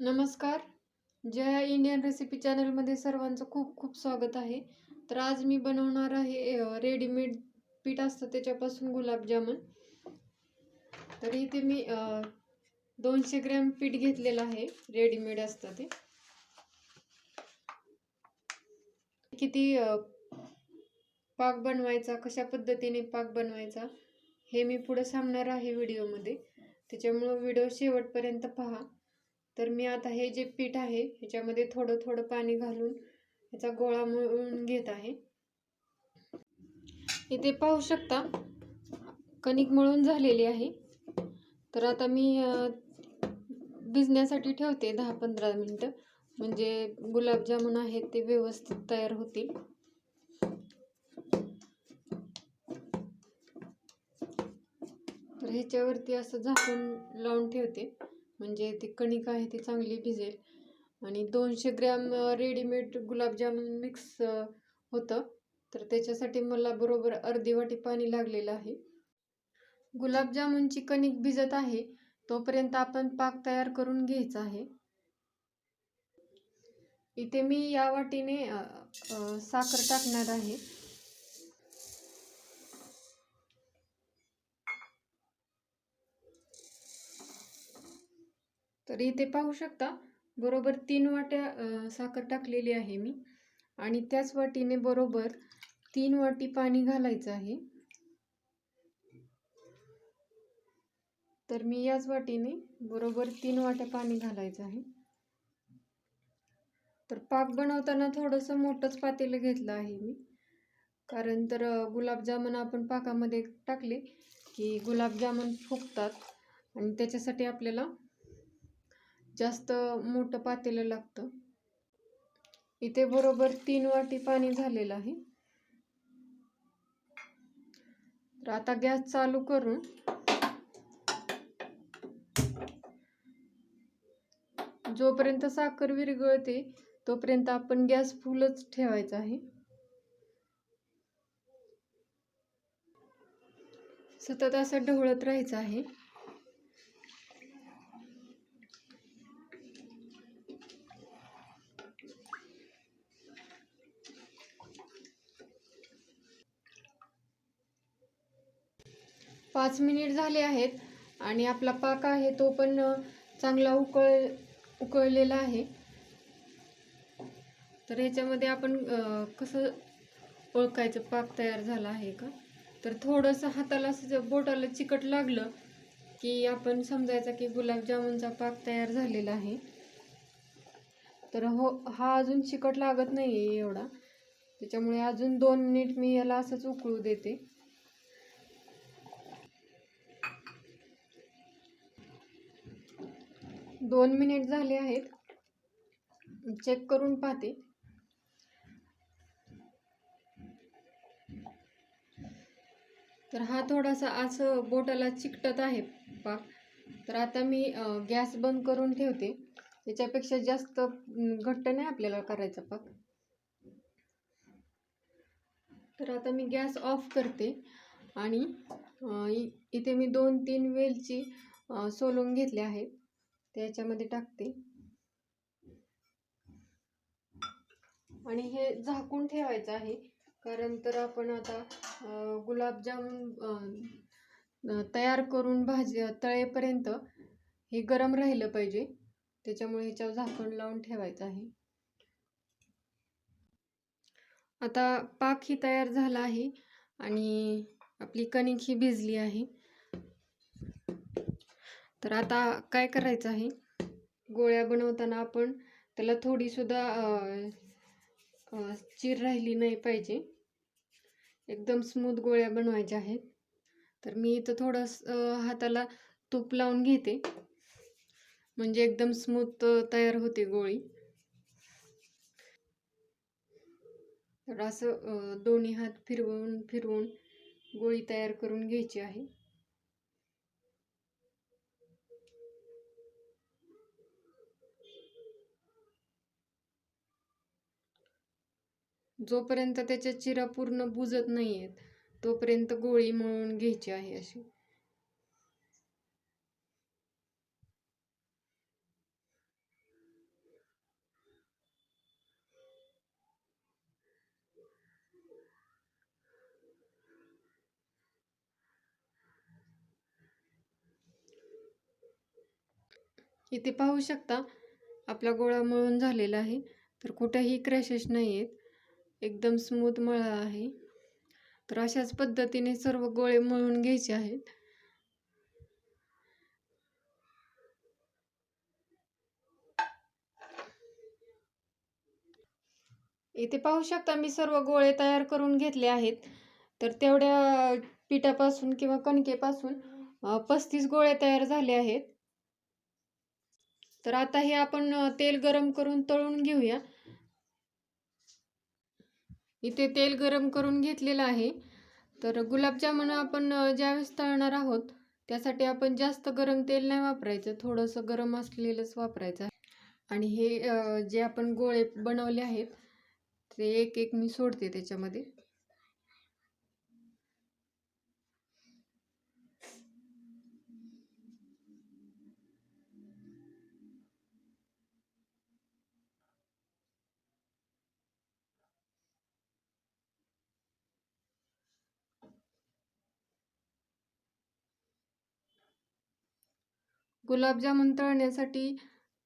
नमस्कार. Jaya Indian recipe चॅनलमध्ये सर्वांचं खूप खूप स्वागत आहे. तर आज मी बनवणार आहे रेडीमेड पीठ असतं त्याच्यापासून गुलाबजामुन तर इथे मी दोनशे ग्रॅम पीठ घेतलेलं आहे. रेडीमेड असतं ते. किती पाक बनवायचा कशा पद्धतीने पाक बनवायचा हे मी पुढे सांगणार आहे व्हिडिओमध्ये त्याच्यामुळं व्हिडिओ शेवटपर्यंत पहा. तर मी आता हे जे पीठ आहे ह्याच्यामध्ये थोडं थोडं पाणी घालून ह्याचा गोळा मळून घेत आहे. इथे पाहू शकता कणिक मळून झालेली आहे. तर आता मी भिजण्यासाठी ठेवते दहा पंधरा मिनटं. म्हणजे गुलाबजामुन आहेत ते व्यवस्थित तयार होतील. तर ह्याच्यावरती असं झाकून लावून ठेवते. म्हणजे ती कणिक आहे ती चांगली भिजेल. आणि दोनशे ग्रॅम रेडीमेड गुलाबजामुन मिक्स होतं. तर त्याच्यासाठी मला बरोबर अर्धी वाटी पाणी लागलेलं आहे. गुलाबजामुनची कणिक भिजत आहे तोपर्यंत आपण पाक तयार करून घ्यायचा आहे. इथे मी या वाटीने साखर टाकणार आहे. तर इथे पाहू शकता बरोबर तीन वाट्या साखर टाकलेली आहे मी. आणि त्याच वाटीने बरोबर तीन वाटी पाणी घालायचं आहे. तर मी याच वाटीने बरोबर तीन वाट्या पाणी घालायचं आहे. तर पाक बनवताना थोडंसं मोठंच पातेलं घेतलं आहे मी. कारण तर गुलाबजामुन आपण पाकामध्ये टाकले की गुलाबजामुन फुगतात. आणि त्याच्यासाठी आपल्याला जास्त मोठं पातेलं लागतं. इथे बरोबर तीन वाटी पाणी झालेलं आहे. तर आता गॅस चालू करून जोपर्यंत साखर विरघळते तोपर्यंत आपण गॅस फुलच ठेवायचा आहे. सतत असं ढवळत राहायचं आहे. पाच मिनिट झाले आहेत आणि आपला पाक आहे तो पण चांगला उकळ उकळलेला आहे. तर ह्याच्यामध्ये आपण कसं ओळखायचं? पाक तयार झाला आहे का? तर थोडंसं हाताला असं जर बोटाला चिकट लागलं की आपण समजायचं की गुलाबजामुनचा पाक तयार झालेला आहे. तर हो हा अजून चिकट लागत नाही आहे एवढा. त्याच्यामुळे अजून दोन मिनिट मी याला असंच उकळू देते. दोन मिनिट झाले आहेत. चेक करून पाहते. तर हा थोडासा असं बोटाला चिकटत आहे पाक तर आता मी गॅस बंद करून ठेवते. त्याच्यापेक्षा जास्त घट्ट नाही आपल्याला करायचा पाक तर आता मी गॅस ऑफ करते आणि इ- इथे मी दोन तीन वेलची सोलून घेतले आहेत. त्याच्यामध्ये टाकते. आणि हे झाकून ठेवायचं आहे. कारण तर आपण आता अं, गुलाबजामुन तयार करून भाजी तळेपर्यंत हे गरम राहिलं पाहिजे. त्याच्यामुळे ह्याच्यावर झाकण लावून ठेवायचं आहे. आता पाक ही तयार झाला आहे आणि आपली कणिक ही भिजली आहे. तर आता काय करायचं आहे? गोळ्या बनवताना आपण त्याला थोडीसुद्धा चीर राहिली नाही पाहिजे. एकदम स्मूथ गोळ्या बनवायच्या आहेत. तर मी इथं थोडं हाताला तूप लावून घेते. म्हणजे एकदम स्मूथ तयार होते गोळी. तर असं दोन्ही हात फिरवून फिरवून गोळी तयार करून घ्यायची आहे. जोपर्यंत त्याच्या चिरा पूर्ण बुजत नाहीयेत तोपर्यंत गोळी मळून घ्यायची आहे अशी. इथे पाहू शकता. आपला गोळा मळून झालेला आहे. तर कुठेही क्रॅशेस नाही आहेत. एकदम स्मूथ मळा आहे. तर अशाच पद्धतीने सर्व गोळे मळून घ्यायचे आहेत. इथे पाहू शकता मी सर्व गोळे तयार करून घेतले आहेत. तर तेवढ्या पिठापासून किंवा कणकेपासून पस्तीस गोळे तयार झाले आहेत. तर आता हे आपण तेल गरम करून तळून घेऊया. इथे तेल गरम करून घेतलेलं आहे. तर गुलाबजामुन आपण ज्यावेळेस तळणार आहोत त्यासाठी आपण जास्त गरम तेल नाही वापरायचं. थोडंसं गरम असलेलंच वापरायचं आणि हे जे आपण गोळे बनवले आहेत ते एक एक मी सोडते त्याच्यामध्ये. गुलाबजामुन तळण्यासाठी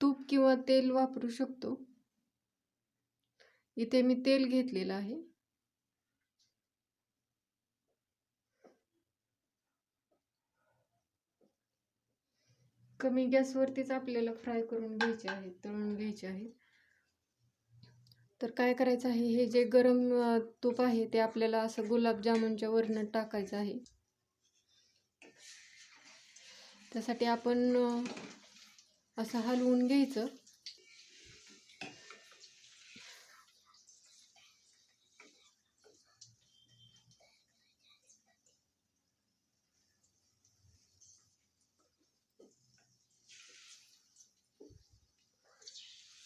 तूप किंवा तेल वापरू शकतो. इथे मी तेल घेतलेलं आहे. कमी गॅसवरतीच आपल्याला फ्राय करून घ्यायचे आहेत तळून घ्यायचे आहेत. तर काय करायचं आहे हे जे गरम तूप आहे ते आपल्याला असं गुलाबजामुनच्या वरनं टाकायचं आहे. त्यासाठी आपण असं हलवून घ्यायचं.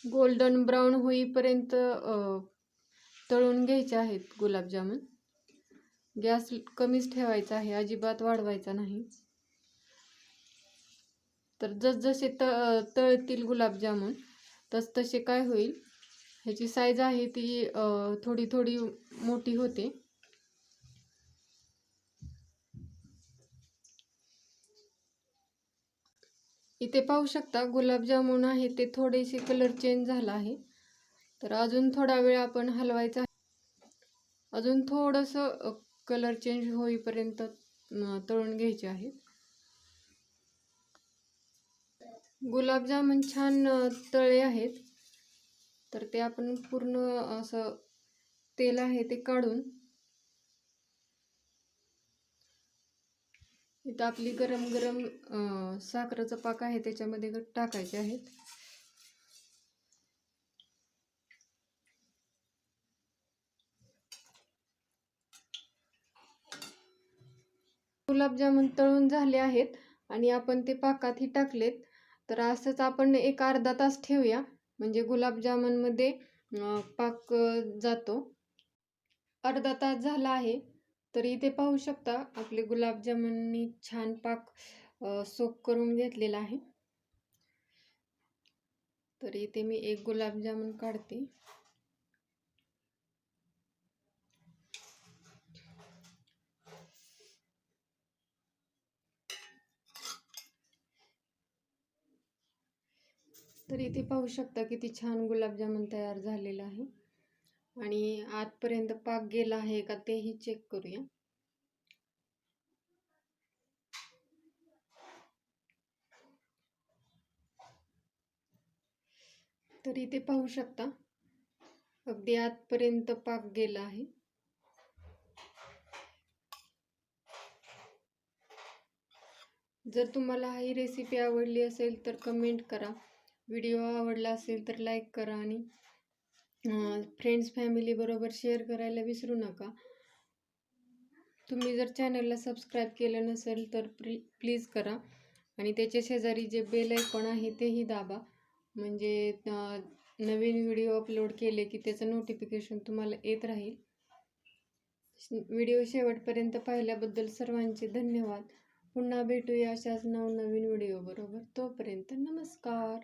गोल्डन ब्राऊन होईपर्यंत तळून घ्यायचे आहेत गुलाबजामुन. गॅस कमीच ठेवायचा आहे अजिबात वाढवायचा नाही. तर जसजसे त तळतील गुलाबजामुन तस तसे काय होईल? ह्याची साईज आहे ती थोडी थोडी मोठी होते. इथे पाहू शकता गुलाबजामुन आहे ते थोडेसे कलर चेंज झाला आहे. तर अजून थोडा वेळ आपण हलवायचा अजून थोडंसं कलर चेंज होईपर्यंत तळून घ्यायचे आहेत गुलाबजामुन छान तळे आहेत. तर ते आपण पूर्ण असं तेल आहे ते काढून इथं आपली गरम गरम साखरेचं पाक आहे त्याच्यामध्ये टाकायचे आहेत. गुलाबजामुन तळून झाले आहेत आणि आपण ते पाकातही टाकलेत. तर असंच आपण एक अर्धा तास ठेवूया. म्हणजे गुलाबजामुनमध्ये पाक जातो. अर्धा तास झाला आहे. तर इथे पाहू शकता आपले गुलाबजामुननी छान पाक अ, सोक करून घेतलेला आहे. तर इथे मी एक गुलाबजामुन काढते. इथे पाहू शकता किती छान गुलाबजामुन तयार झालेला आहे. आणि आतपर्यंत पाक गेला आहे का तेही चेक करूया. तर इथे पाहू शकता. अगदी आतपर्यंत पाक गेला आहे. जर तुम्हाला ही रेसिपी आवडली असेल तर कमेंट करा. व्हिडिओ आवडला असेल तर लाईक करा आणि फ्रेंड्स फॅमिलीबरोबर शेअर करायला विसरू नका. तुम्ही जर चॅनलला सबस्क्राईब केलं नसेल तर प्ली प्लीज करा. आणि त्याच्या शेजारी जे बेल आयकॉन आहे तेही दाबा. म्हणजे नवीन व्हिडिओ अपलोड केले की त्याचं नोटिफिकेशन तुम्हाला येत राहील. व्हिडिओ शेवटपर्यंत पाहिल्याबद्दल सर्वांचे धन्यवाद. पुन्हा भेटूया अशाच नवनवीन व्हिडिओ बरोबर. तोपर्यंत नमस्कार.